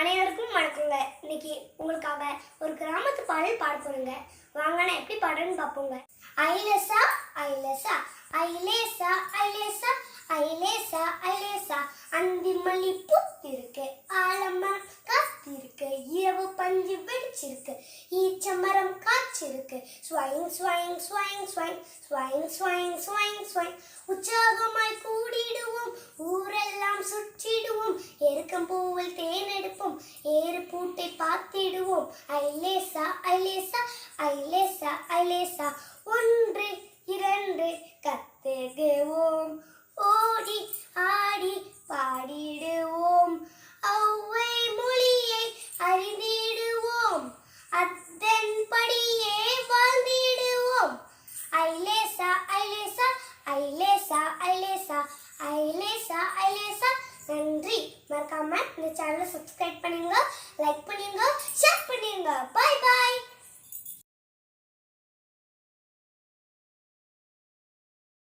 அனைவருக்கும் வணக்கங்க. இன்னைக்கு உங்களுக்காக ஒரு கிராமத்து பாடல் பாட போறேங்க. வாங்க நான் எப்படி பாடுறேன்னு பார்ப்போங்க. ஐலேசா ஐலேசா ஐலேசா ஐலேசா ஐலேசா ஐலேசா. அந்தி மல்லி இருக்கு ஆலமரம் காத்திருக்கு இரவு பஞ்சு வெடிச்சிருக்கு ஈச்சமரம் காய்ச்சிருக்கு. ஸ்வைங் ஸ்வைங் ஸ்வைங் ஸ்வைங் ஸ்வைங் ஸ்வைங் ஸ்வைங் ஸ்வைங் உற்சாகமாய் கூடிடுவோம் ஊரெல்லாம் சுற்றிடுவோம். எருக்கம் பூவில் தே எடுப்போம் ஏறு பூட்டை பார்த்திடுவோம். ஐலேசா ஐலேசா ஐலேசா ஐலேசா. ஒன்று இரண்டு கத்துகுவோம். ஓடி ஆடி பாடிடுவோம். அவ்வை மொழியை அறிந்திடுவோம். அதன்படியே வாழ்ந்திடுவோம். ஐலேசா ஐலேசா ஐலேசா ஐலேசா. ஐலேசா ஐலேசா. மறக்காமல் இந்த சேனலை சப்ஸ்கிரைப் பண்ணுங்கள் லைக் பண்ணி